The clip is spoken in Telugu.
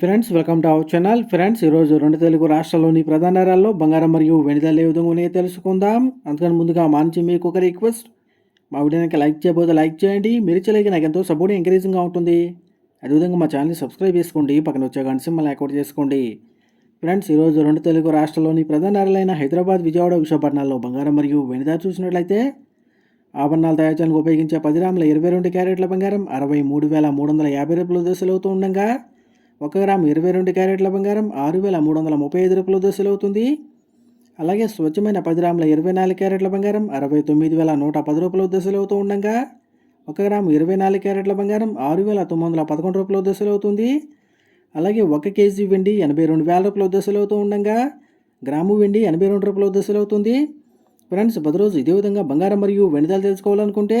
Friends welcome to our channel. Friends ఈరోజు రెండు తెలుగు రాష్ట్రాల్లోని ప్రధాన నగరాల్లో బంగారం మరియు వెనుదల ఏ విధంగా ఉన్నాయో తెలుసుకుందాం. అందుకని ముందుగా మాంచి మీకు ఒక రిక్వెస్ట్. మా వీడియోకి లైక్ చేయబోతే లైక్ చేయండి. మీరు చేయలేక నాకు ఎంతో సపోర్ట్ ఎంకరేజింగ్గా ఉంటుంది. అదేవిధంగా మా ఛానల్ని సబ్స్క్రైబ్ చేసుకోండి. పక్కన వచ్చే గంట సింబల్ యాక్టివేట్ చేసుకోండి. ఫ్రెండ్స్ ఈరోజు రెండు తెలుగు రాష్ట్రాల్లోని ప్రధాన నగరాలైన హైదరాబాద్ విజయవాడ విశాఖపట్నాల్లో బంగారం మరియు వెనిదా చూసినట్లయితే ఆభరణాలు తయారు చేయడానికి ఉపయోగించే పది రాముల ఇరవై రెండు క్యారెట్ల బంగారం అరవై మూడు వేల మూడు వందల యాభై రూపాయల దశలు అవుతూ ఉండగా ఒక గ్రాము ఇరవై రెండు క్యారెట్ల బంగారం ఆరు వేల మూడు వందల ముప్పై ఐదు రూపాయల దశలు అవుతుంది అలాగే స్వచ్ఛమైన పది గ్రాముల ఇరవై నాలుగు క్యారెట్ల బంగారం అరవై తొమ్మిది వేల నూట పది రూపాయల దశలు అవుతూ ఉండగా ఒక గ్రాము ఇరవై నాలుగు క్యారెట్ల బంగారం ఆరు వేల తొమ్మిది వందల పదకొండు రూపాయల దశలు అవుతుంది అలాగే ఒక కేజీ వెండి ఎనభై రెండు వేల రూపాయల దశలు అవుతూ ఉండగా గ్రాము వెండి ఎనభై రెండు రూపాయల దశలు అవుతుంది ఫ్రెండ్స్ ప్రతిరోజు ఇదే విధంగా బంగారం మరియు వెనుదలు తెలుసుకోవాలనుకుంటే